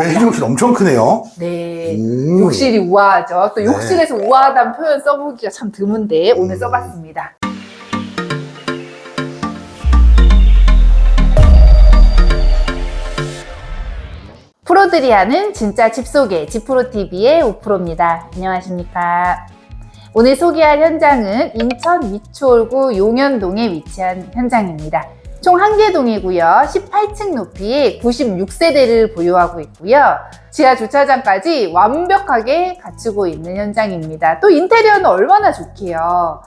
메인욕실 엄청 크네요. 네. 음. 욕실이 우아하죠. 또 네. 욕실에서 우아하다는 표현 써보기가 참 드문데 오늘 음. 써봤습니다. 프로들이 하는 진짜 집 소개 집프로TV의 우프로입니다. 안녕하십니까. 오늘 소개할 현장은 인천 미추홀구 용현동에 위치한 현장입니다. 총 한 개 동이고요. 18층 높이의 96세대를 보유하고 있고요. 지하 주차장까지 완벽하게 갖추고 있는 현장입니다. 또 인테리어는 얼마나 좋게요.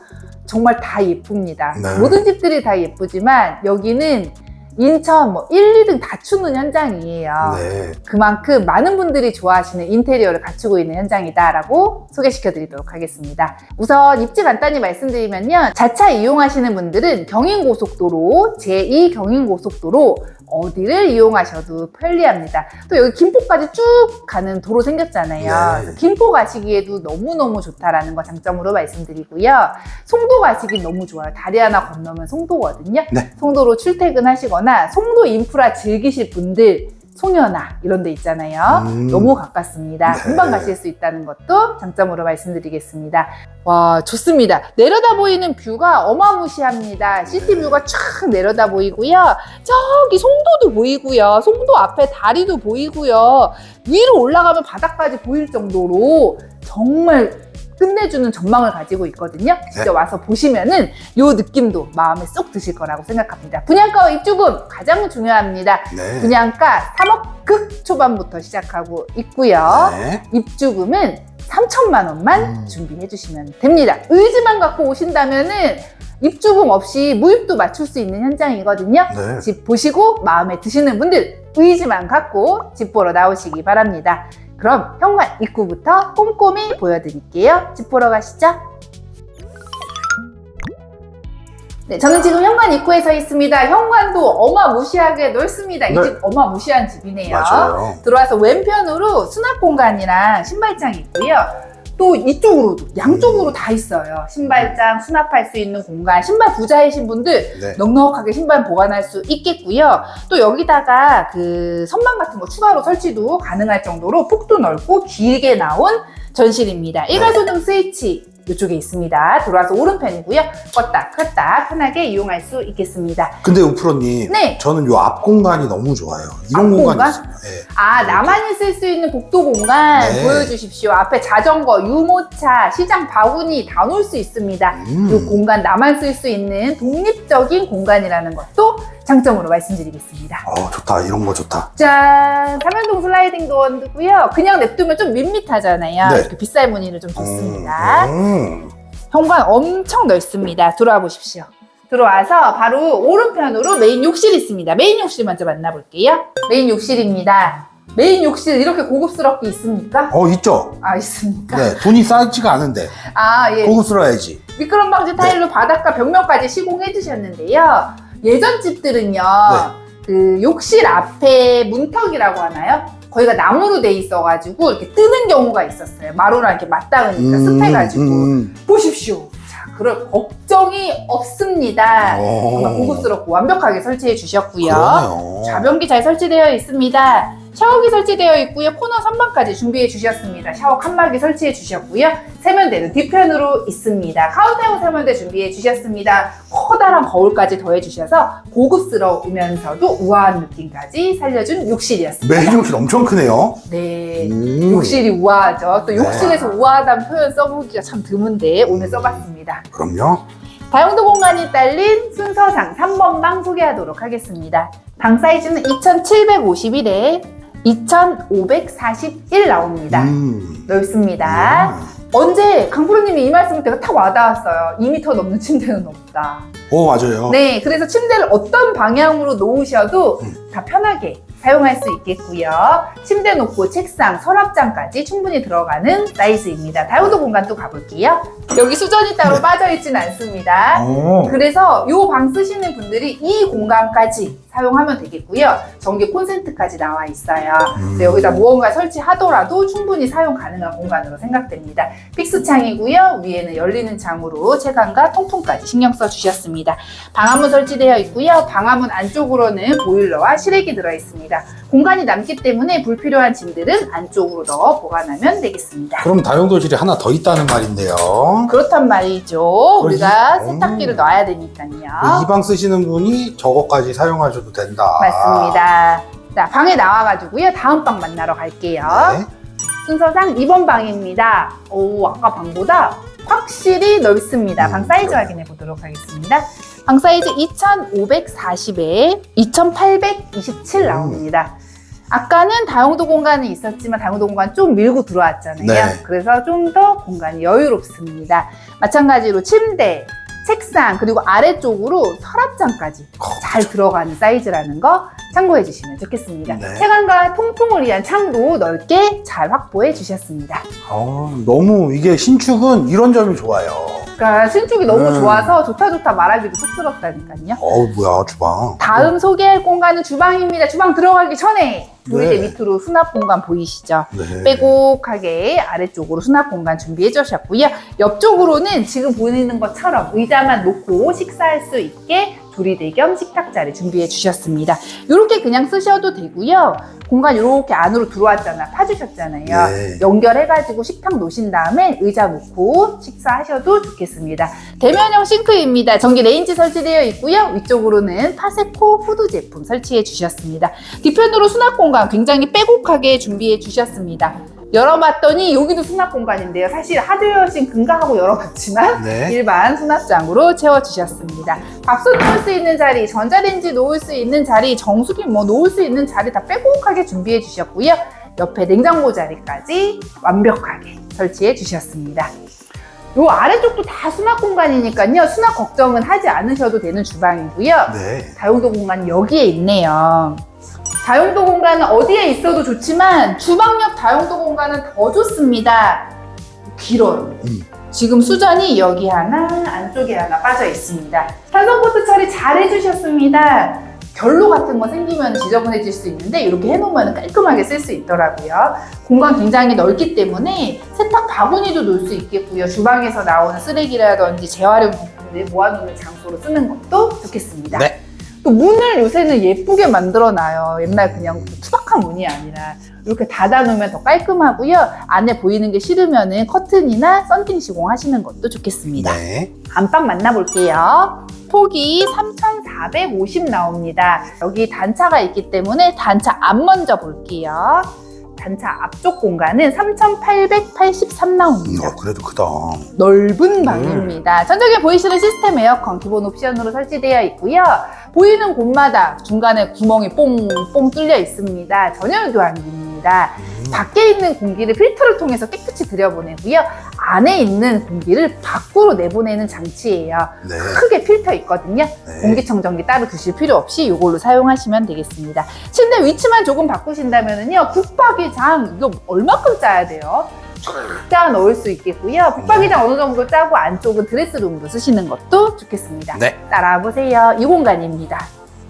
정말 다 예쁩니다. 네. 모든 집들이 다 예쁘지만 여기는 인천 뭐 1, 2등 다추는 현장이에요. 네. 그만큼 많은 분들이 좋아하시는 인테리어를 갖추고 있는 현장이다라고 소개시켜 드리도록 하겠습니다. 우선 입지 간단히 말씀드리면요. 자차 이용하시는 분들은 경인고속도로, 제2 경인고속도로 어디를 이용하셔도 편리합니다. 또 여기 김포까지 쭉 가는 도로 생겼잖아요. 네. 김포 가시기에도 너무너무 좋다라는 거 장점으로 말씀드리고요. 송도 가시기 너무 좋아요. 다리 하나 건너면 송도거든요. 네. 송도로 출퇴근하시거나 송도 인프라 즐기실 분들 소녀나 이런 데 있잖아요. 음. 너무 가깝습니다. 네. 금방 가실 수 있다는 것도 장점으로 말씀드리겠습니다. 와, 좋습니다. 내려다 보이는 뷰가 어마무시합니다. 시티 뷰가 쫙 내려다 보이고요. 저기 송도도 보이고요. 송도 앞에 다리도 보이고요. 위로 올라가면 바닥까지 보일 정도로 정말 끝내주는 전망을 가지고 있거든요. 진짜 네. 와서 보시면은 요 느낌도 마음에 쏙 드실 거라고 생각합니다. 분양가와 입주금 가장 중요합니다. 네. 분양가 3억 극 초반부터 시작하고 있고요. 네. 입주금은 3천만 원만 음. 준비해 주시면 됩니다. 의지만 갖고 오신다면은 입주금 없이 무입도 맞출 수 있는 현장이거든요. 네. 집 보시고 마음에 드시는 분들 의지만 갖고 집 보러 나오시기 바랍니다. 그럼 현관 입구부터 꼼꼼히 보여드릴게요. 집 보러 가시죠. 네, 저는 지금 현관 입구에 서 있습니다. 현관도 어마무시하게 넓습니다. 이 네. 집 어마무시한 집이네요. 맞아요. 들어와서 왼편으로 수납 공간이랑 신발장이 있고요. 또 이쪽으로도 양쪽으로 다 있어요. 신발장 수납할 수 있는 공간. 신발 부자이신 분들 네. 넉넉하게 신발 보관할 수 있겠고요. 또 여기다가 그 선반 같은 거 추가로 설치도 가능할 정도로 폭도 넓고 길게 나온 전실입니다. 일괄소등 스위치 이쪽에 있습니다. 들어와서 오른편이고요. 껐다 켰다 편하게 이용할 수 있겠습니다. 근데 우프로님, 네. 저는 요 앞 공간이 너무 좋아요. 이런 앞 공간이 공간? 있어요. 네. 아, 나만이 쓸 수 있는 복도 공간 네. 보여주십시오. 앞에 자전거, 유모차, 시장 바구니 다 놓을 수 있습니다. 음. 이 공간 나만 쓸 수 있는 독립적인 공간이라는 것도 장점으로 말씀드리겠습니다. 어, 좋다. 이런 거 좋다. 짠! 삼연동 슬라이딩 도어고요. 그냥 냅두면 좀 밋밋하잖아요. 네. 이렇게 빗살 무늬를 좀 줬습니다. 음. 현관 엄청 넓습니다. 들어와 보십시오. 들어와서 바로 오른편으로 메인 욕실이 있습니다. 메인 욕실 먼저 만나볼게요. 메인 욕실입니다. 메인 욕실 이렇게 고급스럽게 있습니까? 어, 있죠? 아 있습니까? 네. 돈이 싸지가 않은데. 아 예. 고급스러워야지. 미끄럼 방지 타일로 바닥과 벽면까지 시공해 주셨는데요. 예전 집들은요. 그 욕실 앞에 문턱이라고 하나요? 거기가 나무로 돼 있어가지고 이렇게 뜨는 경우가 있었어요. 마루랑 이렇게 맞닿으니까 습해가지고 음. 보십시오. 자, 그럴 걱정이 없습니다. 어. 정말 고급스럽고 완벽하게 설치해 주셨고요. 그러네요. 좌변기 잘 설치되어 있습니다. 샤워기 설치되어 있고요. 코너 선반까지 준비해 주셨습니다. 샤워 칸막이 설치해 주셨고요. 세면대는 뒤편으로 있습니다. 카운터형 세면대 준비해 주셨습니다. 커다란 거울까지 더해 주셔서 고급스러우면서도 우아한 느낌까지 살려준 욕실이었습니다. 메인욕실 엄청 크네요. 네. 음. 욕실이 우아하죠. 또 네. 욕실에서 우아하다는 표현 써보기가 참 드문데 오늘 써봤습니다. 그럼요. 다용도 공간이 딸린 순서상 3번 방 소개하도록 하겠습니다. 방 사이즈는 2751에 2541 나옵니다. 음. 넓습니다. 언제 강프로님이 이 말씀을 제가 탁 와닿았어요. 2m 넘는 침대는 없다. 오, 맞아요. 네, 그래서 침대를 어떤 방향으로 놓으셔도 음. 다 편하게 사용할 수 있겠고요. 침대 놓고 책상, 서랍장까지 충분히 들어가는 사이즈입니다. 다용도 공간 또 가볼게요. 여기 수전이 따로 빠져있진 않습니다. 오. 그래서 이 방 쓰시는 분들이 이 공간까지 사용하면 되겠고요. 전기 콘센트까지 나와 있어요. 음. 그래서 여기다 무언가 설치하더라도 충분히 사용 가능한 공간으로 생각됩니다. 픽스창이고요. 위에는 열리는 창으로 채광과 통풍까지 신경 써 주셨습니다. 방화문 설치되어 있고요. 방화문 안쪽으로는 보일러와 실외기 들어 있습니다. 좋겠습니다. 공간이 남기 때문에 불필요한 짐들은 안쪽으로 넣어 보관하면 되겠습니다. 그럼 다용도실이 하나 더 있다는 말인데요. 그렇단 말이죠. 우리가 음. 세탁기를 넣어야 되니까요. 이 방 쓰시는 분이 저거까지 사용하셔도 된다. 맞습니다. 자, 방에 나와가지고요. 다음 방 만나러 갈게요. 네. 순서상 2번 방입니다. 오, 아까 방보다 확실히 넓습니다. 방 음, 사이즈 그래요. 확인해 보도록 하겠습니다. 방 사이즈 2540에 2827 나옵니다. 아까는 다용도 공간이 있었지만 다용도 공간 좀 밀고 들어왔잖아요. 네. 그래서 좀 더 공간이 여유롭습니다. 마찬가지로 침대, 책상 그리고 아래쪽으로 서랍장까지 잘 들어가는 사이즈라는 거 참고해 주시면 좋겠습니다. 네. 채광과 통풍을 위한 창도 넓게 잘 확보해 주셨습니다. 어, 너무 이게 신축은 이런 점이 좋아요. 그러니까 신축이 너무 음. 좋아서 좋다 좋다 말하기도 쑥스럽다니까요. 어우 뭐야 주방. 다음 소개할 공간은 주방입니다. 주방 들어가기 전에 조리대 네. 밑으로 수납 공간 보이시죠? 네. 빼곡하게 아래쪽으로 수납 공간 준비해 주셨고요. 옆쪽으로는 지금 보이는 것처럼 의자만 놓고 식사할 수 있게 조리대 겸 식탁자를 준비해 주셨습니다. 이렇게 그냥 쓰셔도 되고요. 공간 이렇게 안으로 들어왔잖아. 파주셨잖아요. 네. 연결해가지고 식탁 놓으신 다음에 의자 놓고 식사하셔도 좋겠습니다. 대면형 싱크입니다. 전기 레인지 설치되어 있고요. 위쪽으로는 파세코 후드 제품 설치해 주셨습니다. 뒤편으로 수납 공간 굉장히 빼곡하게 준비해 주셨습니다. 열어봤더니 여기도 수납 공간인데요. 사실 하드웨어 싱크인가 하고 열어봤지만 네. 일반 수납장으로 채워주셨습니다. 밥솥 놓을 수 있는 자리, 전자레인지 놓을 수 있는 자리, 정수기 뭐 놓을 수 있는 자리 다 빼곡하게 준비해 주셨고요. 옆에 냉장고 자리까지 완벽하게 설치해 주셨습니다. 요 아래쪽도 다 수납 공간이니까요. 수납 걱정은 하지 않으셔도 되는 주방이고요. 네. 다용도 공간이 여기에 있네요. 다용도 공간은 어디에 있어도 좋지만 주방 옆 다용도 공간은 더 좋습니다. 길어요. 음. 지금 수전이 여기 하나, 안쪽에 하나 빠져 있습니다. 탄성포트 처리 잘 해주셨습니다. 결로 같은 거 생기면 지저분해질 수 있는데 이렇게 해놓으면 깔끔하게 쓸 수 있더라고요. 공간 굉장히 넓기 때문에 세탁 바구니도 놓을 수 있겠고요. 주방에서 나오는 쓰레기라든지 재활용 부품을 모아놓는 장소로 쓰는 것도 좋겠습니다. 네. 또 문을 요새는 예쁘게 만들어놔요. 옛날 그냥 투박한 문이 아니라 이렇게 닫아놓으면 더 깔끔하고요. 안에 보이는 게 싫으면은 커튼이나 썬팅 시공하시는 것도 좋겠습니다. 네. 안방 만나볼게요. 폭이 3,450 나옵니다. 여기 단차가 있기 때문에 단차 앞 먼저 볼게요. 단차 앞쪽 공간은 3,883 나옵니다. 어, 그래도 크다. 넓은 방입니다. 전적에 보이시는 시스템 에어컨 기본 옵션으로 설치되어 있고요. 보이는 곳마다 중간에 구멍이 뽕뽕 뚫려 있습니다. 전열 교환기입니다. 음. 밖에 있는 공기를 필터를 통해서 깨끗이 들여보내고요. 안에 있는 공기를 밖으로 내보내는 장치예요. 네. 크게 필터 있거든요. 네. 공기청정기 따로 두실 필요 없이 이걸로 사용하시면 되겠습니다. 침대 위치만 조금 바꾸신다면요. 붙박이 장 이거 얼마큼 짜야 돼요? 쫙짜 넣을 수 있겠고요. 붙박이장 어느 정도 짜고 안쪽은 드레스룸으로 쓰시는 것도 좋겠습니다. 네. 따라와 보세요. 이 공간입니다.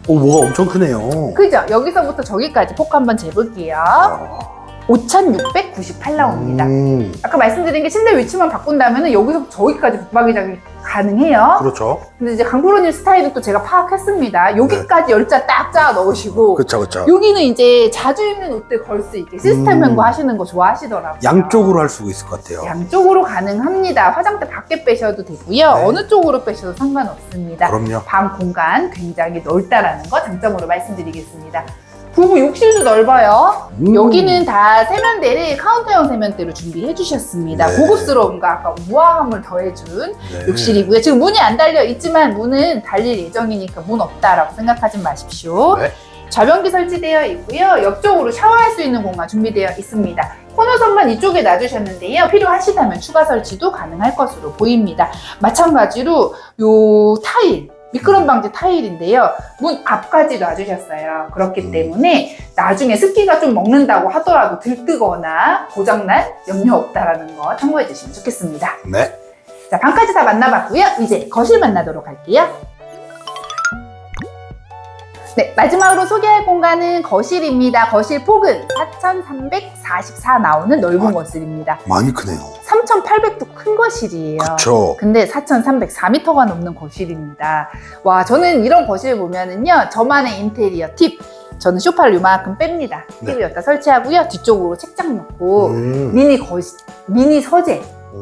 오 뭐가 엄청 크네요. 그죠? 여기서부터 저기까지 폭 한번 재볼게요. 아, 5,698 나옵니다. 음, 아까 말씀드린 게 침대 위치만 바꾼다면 여기서 저기까지 붙박이장이 가능해요. 그렇죠. 근데 이제 강프로님 스타일은 또 제가 파악했습니다. 여기까지 열자 딱 짜아 넣으시고 그렇죠, 그렇죠. 여기는 이제 자주 입는 옷들 걸 수 있게 시스템 음. 연구 하시는 거 좋아하시더라고요. 양쪽으로 할수 있을 것 같아요. 양쪽으로 가능합니다. 화장대 밖에 빼셔도 되고요. 네. 어느 쪽으로 빼셔도 상관없습니다. 그럼요. 방 공간 굉장히 넓다라는 거 장점으로 말씀드리겠습니다. 부부 욕실도 넓어요. 음. 여기는 다 세면대를 카운터형 세면대로 준비해 주셨습니다. 네. 고급스러움과 아까 우아함을 더해준 네. 욕실이고요. 지금 문이 안 달려 있지만 문은 달릴 예정이니까 문 없다라고 생각하지 마십시오. 네. 좌변기 설치되어 있고요. 옆쪽으로 샤워할 수 있는 공간 준비되어 있습니다. 코너선만 이쪽에 놔주셨는데요. 필요하시다면 추가 설치도 가능할 것으로 보입니다. 마찬가지로 요 타일, 미끄럼 방지 타일인데요. 문 앞까지 놔주셨어요. 그렇기 음. 때문에 나중에 습기가 좀 먹는다고 하더라도 들뜨거나 고장날 염려 없다라는 거 참고해 주시면 좋겠습니다. 네. 자, 방까지 다 만나봤고요. 이제 거실 만나도록 할게요. 네, 마지막으로 소개할 공간은 거실입니다. 거실 폭은 4,344 나오는 넓은 아. 거실입니다. 많이 크네요. 3,800도 큰 거실이에요. 그렇죠. 근데 4,304m가 넘는 거실입니다. 와, 저는 이런 거실 보면은요, 저만의 인테리어 팁. 저는 쇼파를 요만큼 뺍니다. 네. TV 여기다 설치하고요. 뒤쪽으로 책장 놓고 음. 미니 거실, 미니 서재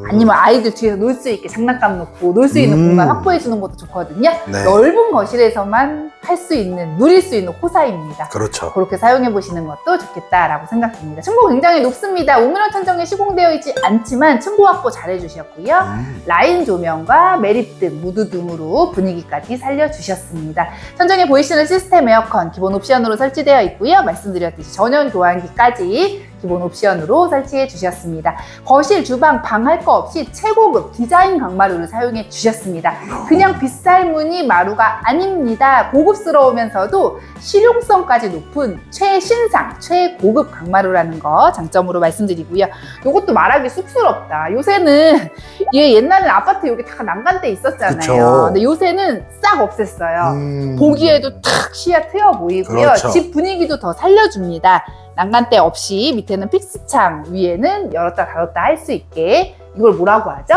아니면 아이들 뒤에서 놀 수 있게 장난감 놓고 놀 수 있는 음. 공간 확보해 주는 것도 좋거든요. 네. 넓은 거실에서만 할 수 있는 누릴 수 있는 호사입니다. 그렇죠. 그렇게 사용해 보시는 것도 좋겠다라고 생각됩니다. 층고 굉장히 높습니다. 우물형 천정에 시공되어 있지 않지만 층고 확보 잘 해 주셨고요. 음. 라인 조명과 매립등, 무드 등으로 분위기까지 살려 주셨습니다. 천정에 보이시는 시스템 에어컨 기본 옵션으로 설치되어 있고요. 말씀드렸듯이 전용 교환기까지 기본 옵션으로 설치해 주셨습니다. 거실, 주방, 방 할 거 없이 최고급 디자인 강마루를 사용해 주셨습니다. 그냥 빗살무늬 마루가 아닙니다. 고급스러우면서도 실용성까지 높은 최신상, 최고급 강마루라는 거 장점으로 말씀드리고요. 이것도 말하기 쑥스럽다. 요새는 얘 옛날에는 아파트 여기 다 난간대 있었잖아요. 그쵸. 근데 요새는 싹 없앴어요. 음. 보기에도 탁 시야 트여 보이고요. 그렇죠. 집 분위기도 더 살려줍니다. 난간대 없이 밑에는 픽스창, 위에는 열었다 닫았다 할 수 있게 이걸 뭐라고 하죠?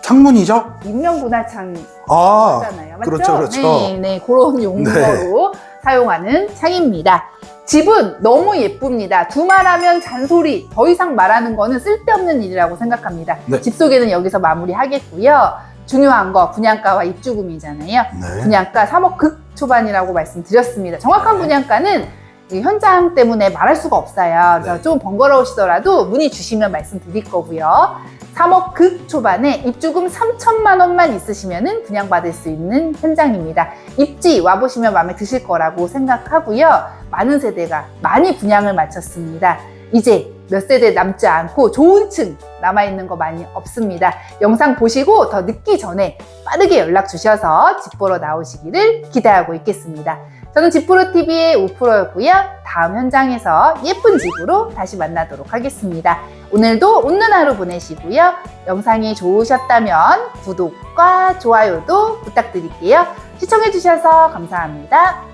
창문이죠? 인명분할창 아, 하잖아요. 맞죠? 그렇죠, 그렇죠. 네, 네, 그런 용도로 사용하는 창입니다. 집은 너무 예쁩니다. 두말하면 잔소리. 더 이상 말하는 거는 쓸데없는 일이라고 생각합니다. 네. 집 소개는 여기서 마무리하겠고요. 중요한 거 분양가와 입주금이잖아요. 네. 분양가 3억 극 초반이라고 말씀드렸습니다. 정확한 네. 분양가는 이 현장 때문에 말할 수가 없어요. 그래서 네. 좀 번거로우시더라도 문의 주시면 말씀드릴 거고요. 3억 극 초반에 입주금 3천만 원만 있으시면 분양 받을 수 있는 현장입니다. 입지 와보시면 마음에 드실 거라고 생각하고요. 많은 세대가 많이 분양을 마쳤습니다. 이제 몇 세대 남지 않고 좋은 층 남아있는 거 많이 없습니다. 영상 보시고 더 늦기 전에 빠르게 연락 주셔서 집 보러 나오시기를 기대하고 있겠습니다. 저는 집프로TV의 우프로였고요. 다음 현장에서 예쁜 집으로 다시 만나도록 하겠습니다. 오늘도 웃는 하루 보내시고요. 영상이 좋으셨다면 구독과 좋아요도 부탁드릴게요. 시청해주셔서 감사합니다.